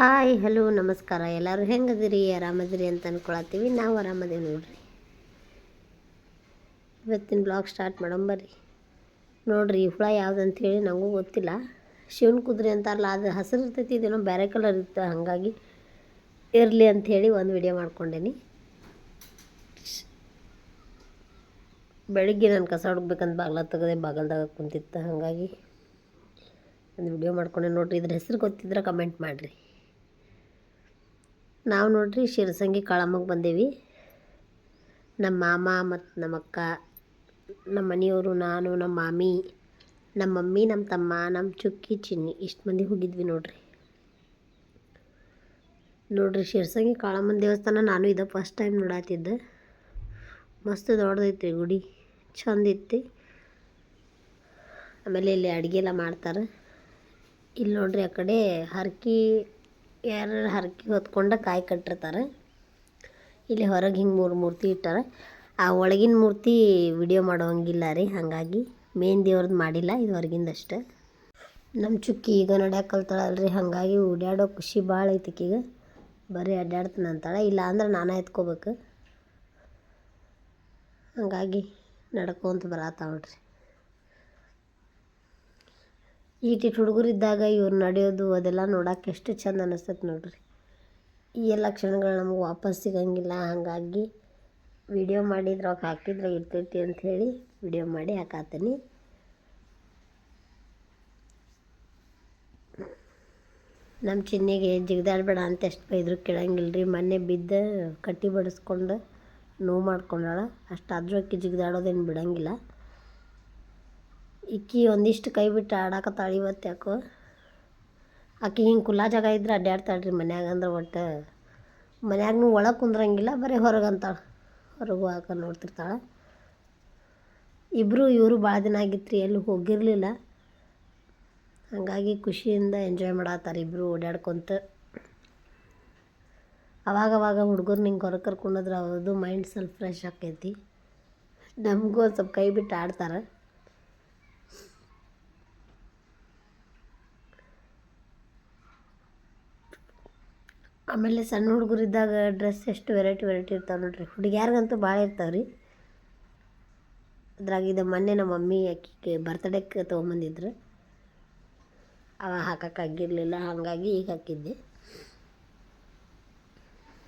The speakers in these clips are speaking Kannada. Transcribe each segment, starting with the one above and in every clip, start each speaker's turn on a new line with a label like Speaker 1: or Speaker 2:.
Speaker 1: ಹಾಯ್, ಹಲೋ, ನಮಸ್ಕಾರ. ಎಲ್ಲರೂ ಹೆಂಗದಿರಿ? ಆರಾಮದಿರಿ ಅಂತ ಅಂದ್ಕೊಳತ್ತೀವಿ ನಾವು ಆರಾಮದೀವಿ ನೋಡ್ರಿ. ಇವತ್ತಿನ ಬ್ಲಾಗ್ ಸ್ಟಾರ್ಟ್ ಮಾಡೋಣ ಬರ್ರಿ. ನೋಡ್ರಿ, ಹುಳ ಹೇಳಿ ನನಗೂ ಗೊತ್ತಿಲ್ಲ. ಶಿವನ ಕುದುರೆ ಅಂತಾರಲ್ಲ, ಅದು ಹಸಿರು ಇರ್ತೈತಿ, ಇದೇನೋ ಬೇರೆ ಕಲರ್ ಇತ್ತು, ಹಾಗಾಗಿ ಇರಲಿ ಅಂಥೇಳಿ ಒಂದು ವಿಡಿಯೋ ಮಾಡ್ಕೊಂಡೇನಿ. ಬೆಳಿಗ್ಗೆ ನಾನು ಕಸ ಹುಡುಕ್ಬೇಕಂತ ಬಾಗ್ಲ ತೆಗೆದೆ ಬಾಗಲ್ದಾಗ ಕುಂತಿತ್ತು, ಹಾಗಾಗಿ ಒಂದು ವಿಡಿಯೋ ಮಾಡ್ಕೊಂಡೆ ನೋಡ್ರಿ. ಇದ್ರ ಹೆಸರು ಗೊತ್ತಿದ್ರೆ ಕಮೆಂಟ್ ಮಾಡಿರಿ. ನಾವು ನೋಡ್ರಿ ಶಿರಸಂಗಿ ಕಾಳಮ್ಮಗೆ ಬಂದೇವಿ. ನಮ್ಮ ಮಾಮ ಮತ್ತು ನಮ್ಮ ಅಕ್ಕ ನಮ್ಮ ಮನೆಯವರು, ನಾನು ನಮ್ಮ ಮಾಮಿ ನಮ್ಮ ಮಮ್ಮಿ ನಮ್ಮ ತಮ್ಮ ನಮ್ಮ ಚುಕ್ಕಿ, ಚಿನ್ನಿ ಇಷ್ಟು ಮಂದಿ ಹೋಗಿದ್ವಿ ನೋಡ್ರಿ. ನೋಡ್ರಿ ಶಿರಸಂಗಿ ಕಾಳಮ್ಮನ ದೇವಸ್ಥಾನ ನಾನು ಇದು ಫಸ್ಟ್ ಟೈಮ್ ನೋಡಾತಿದ್ದೆ. ಮಸ್ತ್ ದೊಡ್ಡದೈತಿ ಗುಡಿ, ಚಂದ ಇತ್ತು ಆಮೇಲೆ ಇಲ್ಲಿ ಅಡುಗೆ ಎಲ್ಲ ಮಾಡ್ತಾರೆ. ಇಲ್ಲಿ ನೋಡ್ರಿ ಆ ಕಡೆ ಹರಕಿ ಯಾರು ಹರಕೆ ಹೊತ್ಕೊಂಡು ಕಾಯಿ ಕಟ್ಟಿರ್ತಾರೆ. ಇಲ್ಲಿ ಹೊರಗೆ ಹಿಂಗೆ ಮೂರು ಮೂರ್ತಿ ಇಟ್ಟಾರ. ಆ ಒಳಗಿನ ಮೂರ್ತಿ ವಿಡಿಯೋ ಮಾಡೋಂಗಿಲ್ಲ ರೀ ಹಾಗಾಗಿ ಮೇನ್ ದೇವ್ರದ್ದು ಮಾಡಿಲ್ಲ ಇದು ಹೊರಗಿಂದಷ್ಟೆ ನಮ್ಮ ಚುಕ್ಕಿ ಈಗ ನಡ್ಯಾಕೆ ಕಲ್ತಾಳಲ್ರಿ, ಹಾಗಾಗಿ ಓಡಾಡೋ ಖುಷಿ ಭಾಳ ಈಗ ಬರೀ ಅಡ್ಡಾಡ್ತಾನೆ ಅಂತಾಳೆ, ಇಲ್ಲ ಅಂದ್ರೆ ನಾನು ಎತ್ಕೋಬೇಕು. ಹಾಗಾಗಿ ನಡ್ಕೊಂತ ಬರತ್ತಾವಳ್ರಿ ಈಟಿಟ್ಟು ಹುಡುಗರಿದ್ದಾಗ ಇವ್ರು ನಡೆಯೋದು ಅದೆಲ್ಲ ನೋಡೋಕೆ ಎಷ್ಟು ಚಂದ ಅನ್ನಿಸ್ತೈತೆ ನೋಡ್ರಿ. ಈ ಎಲ್ಲ ಕ್ಷಣಗಳು ನಮಗೆ ವಾಪಸ್ ಸಿಗಂಗಿಲ್ಲ, ಹಾಗಾಗಿ ವಿಡಿಯೋ ಮಾಡಿದ್ರೆ ಅವಾಗ ಹಾಕಿದ್ರೆ ಇರ್ತೈತಿ ಅಂಥೇಳಿ ವಿಡಿಯೋ ಮಾಡಿ ಹಾಕಾತೀನಿ ನಮ್ಮ ಚಿನ್ನಿಗೆ ಜಿಗ್ದಾಡ್ಬೇಡ ಅಂತ ಎಷ್ಟು ಬೈದ್ರು ಕೇಳಂಗಿಲ್ಲ ರೀ ಮೊನ್ನೆ ಬಿದ್ದು ಕಟ್ಟಿ ಬಡಿಸ್ಕೊಂಡು ನೋವು ಮಾಡ್ಕೊಂಡಾಳ. ಅಷ್ಟಾದ್ರೂ ಅಕ್ಕಿ ಜಿಗ್ದಾಡೋದೇನು ಬಿಡಂಗಿಲ್ಲ. ಇಕ್ಕಿ ಒಂದಿಷ್ಟು ಕೈ ಬಿಟ್ಟು ಆಡಾಕತ್ತಾಳೆ ಇವತ್ತು ಯಾಕೋ. ಆಕೆ ಹಿಂಗೆ ಕುಲ್ಲ ಜಾಗ ಇದ್ರೆ ಅಡ್ಡಾಡ್ತಾಳೆ ರೀ ಮನ್ಯಾಗ ಅಂದ್ರೆ ಒಟ್ಟು ಮನ್ಯಾಗೂ ಒಳಗೆ ಕುಂದ್ರಂಗಿಲ್ಲ, ಬರೀ ಹೊರಗೆ ಅಂತಾಳೆ. ಹೊರಗೆ ಹಾಕ ನೋಡ್ತಿರ್ತಾಳೆ. ಇಬ್ಬರು ಇವರು ಭಾಳ ದಿನ ಆಗಿತ್ತು ರೀ ಎಲ್ಲೂ ಹೋಗಿರಲಿಲ್ಲ. ಹಾಗಾಗಿ ಖುಷಿಯಿಂದ ಎಂಜಾಯ್ ಮಾಡತ್ತಾರೆ ಇಬ್ಬರು ಓಡಾಡ್ಕೊತ ಅವಾಗವಾಗ ಹುಡುಗರು ನಿಂಗೆ ಹೊರಗೆ ಕರ್ಕೊಂಡೋದ್ರೆ ಅವ್ರದ್ದು ಮೈಂಡ್ ಸ್ವಲ್ಪ ಫ್ರೆಶ್ ಆಕೈತಿ. ನಮಗೂ ಸ್ವಲ್ಪ ಕೈ ಬಿಟ್ಟು ಆಡ್ತಾರೆ. ಆಮೇಲೆ ಸಣ್ಣ ಹುಡುಗರಿದ್ದಾಗ ಡ್ರೆಸ್ ಎಷ್ಟು ವೆರೈಟಿ ವೆರೈಟಿ ಇರ್ತಾವೆ ನೋಡ್ರಿ. ಹುಡುಗ್ಯಾರಿಗಂತೂ ಭಾಳ ಇರ್ತಾವೆ ರೀ ಅದ್ರಾಗ ಇದು ಮೊನ್ನೆ ನಮ್ಮ ಮಮ್ಮಿ ಅಕ್ಕಿಗೆ ಬರ್ತಡೇಕ್ಕೆ ತೊಗೊಂಬಂದಿದ್ರು. ಅವ ಹಾಕೋಕ್ಕಾಗಿರಲಿಲ್ಲ ಹಾಗಾಗಿ ಈಗ ಹಾಕಿದ್ದೆ.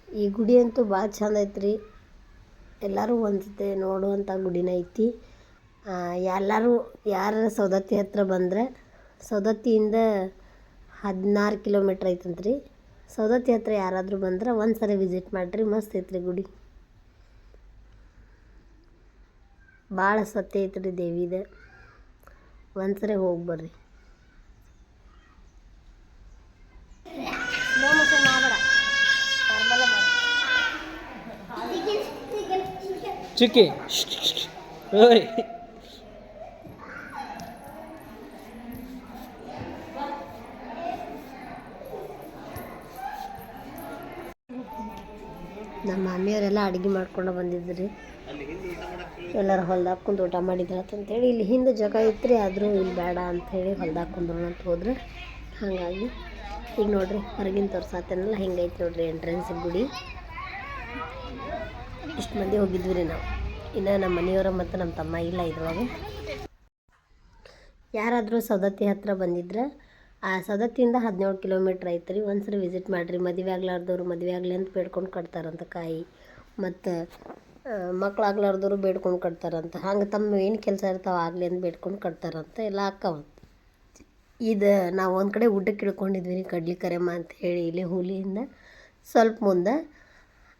Speaker 1: ಈ ಗುಡಿ ಅಂತೂ ಭಾಳ ಚಂದ ಐತ್ರಿ. ಎಲ್ಲರೂ ಒಂದ್ಸತಿ ನೋಡುವಂಥ ಗುಡಿನ ಐತಿ. ಎಲ್ಲರೂ ಯಾರ ಸೌದತ್ತಿ ಹತ್ರ ಬಂದರೆ ಸೌದತ್ತಿಯಿಂದ ಹದಿನಾರು ಕಿಲೋಮೀಟ್ರ್ ಐತಂತ್ರಿ. ಸೌದತ್ತಿ ಹತ್ರ ಯಾರಾದರೂ ಬಂದ್ರೆ ಒಂದು ಸರಿ ವಿಸಿಟ್ ಮಾಡಿರಿ ಮಸ್ತ್ ಐತ್ರಿ ಗುಡಿ. ಭಾಳ ಸತ್ಯ ಐತ್ರಿ ದೇವಿದ. ಒಂದು ಸರಿ ಹೋಗಿ ಬರ್ರಿ.
Speaker 2: ಚಿಕ್ಕಿ. ಓಯ್.
Speaker 1: ನಮ್ಮ ಮಾಮಿಯವರೆಲ್ಲ ಅಡುಗೆ ಮಾಡ್ಕೊಂಡು ಬಂದಿದ್ರಿ. ಎಲ್ಲರೂ ಹೊಲ್ದಾಗ ಕುಂದು ಊಟ ಅಂತೇಳಿ, ಇಲ್ಲಿ ಹಿಂದೆ ಜಾಗ ಇತ್ತು ಆದರೂ ಇಲ್ಲಿ ಬೇಡ ಅಂಥೇಳಿ ಹೊಲ್ದಾಗ ಕುಂದ್ರೋಣ ಅಂತ ಹೋದ್ರೆ. ಹಾಗಾಗಿ ಈಗ ನೋಡ್ರಿ, ಹೊರಗಿನ ತೋರ್ಸಾತೇನಲ್ಲ, ಹಿಂಗೈತೆ ನೋಡ್ರಿ ಎಂಟ್ರೆನ್ಸ್ ಗುಡಿ. ಇಷ್ಟು ಮಂದಿ ಹೋಗಿದ್ವಿ ರೀ ನಾವು. ಇನ್ನು ನಮ್ಮ ಮನೆಯವರ ಮತ್ತು ನಮ್ಮ ತಮ್ಮ ಇಲ್ಲ ಇದ್ರೊಳಗೆ. ಯಾರಾದರೂ ಸೌದತ್ತಿ ಹತ್ರ ಬಂದಿದ್ರೆ ಆ ಸದತ್ತಿಂದ ಹದಿನೇಳು ಕಿಲೋಮೀಟ್ರ್ ಐತೆ ರೀ ಒಂದು ಸರಿ ವಿಸಿಟ್ ಮಾಡಿರಿ. ಮದುವೆ ಆಗ್ಲಾರ್ದವ್ರು ಮದುವೆ ಆಗಲಿ ಅಂತ ಬೇಡ್ಕೊಂಡು ಕಟ್ತಾರಂತ ಕಾಯಿ. ಮತ್ತು ಮಕ್ಕಳಾಗ್ಲಾರ್ದವ್ರು ಬೇಡ್ಕೊಂಡು ಕಟ್ತಾರಂತ. ಹಂಗೆ ತಮ್ಮ ಏನು ಕೆಲಸ ಇರ್ತಾವೆ ಆಗಲಿ ಅಂತ ಬೇಡ್ಕೊಂಡು ಕಟ್ತಾರಂತ ಎಲ್ಲ ಅಕ್ಕವ. ಇದು ನಾವು ಒಂದು ಕಡೆ ಊಟಕ್ಕೆ ಇಡ್ಕೊಂಡಿದ್ವಿ ರೀ ಕಡ್ಲಿ ಕರೆಮ್ಮ ಅಂತ ಹೇಳಿ ಇಲ್ಲಿ ಹುಲಿಯಿಂದ. ಸ್ವಲ್ಪ ಮುಂದೆ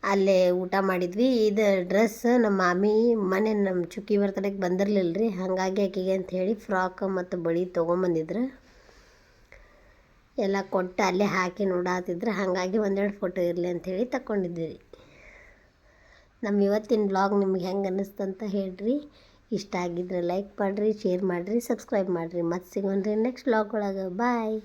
Speaker 1: ಅಲ್ಲೇ ಊಟ ಮಾಡಿದ್ವಿ. ಇದು ಡ್ರೆಸ್ ನಮ್ಮ ಮಾಮಿ ಮನೆ ನಮ್ಮ ಚುಕ್ಕಿ ಬರ್ತಡೆಗೆ ಬಂದಿರಲಿಲ್ಲ ರೀ ಹಾಗಾಗಿ ಆಕೆಗೆ ಅಂತ ಹೇಳಿ ಫ್ರಾಕ್ ಮತ್ತು ಬಳಿ ತೊಗೊಂಬಂದಿದ್ರು. ಎಲ್ಲ ಕೊಟ್ಟು ಅಲ್ಲೇ ಹಾಕಿ ನೋಡಾತಿದ್ರೆ ಹಾಗಾಗಿ ಒಂದೆರಡು ಫೋಟೋ ಇರಲಿ ಅಂಥೇಳಿ ತಗೊಂಡಿದ್ವಿ ರೀ ನಮ್ಮ ಇವತ್ತಿನ ಬ್ಲಾಗ್ ನಿಮ್ಗೆ ಹೆಂಗೆ ಅನ್ನಿಸ್ತಂತ ಹೇಳ್ರಿ. ಇಷ್ಟ ಆಗಿದ್ರೆ ಲೈಕ್ ಮಾಡಿರಿ ಶೇರ್ ಮಾಡಿರಿ ಸಬ್ಸ್ಕ್ರೈಬ್ ಮಾಡಿರಿ. ಮತ್ತೆ ಸಿಗೋಣ್ರಿ ನೆಕ್ಸ್ಟ್ ಬ್ಲಾಗ್ ಒಳಗೆ. ಬಾಯ್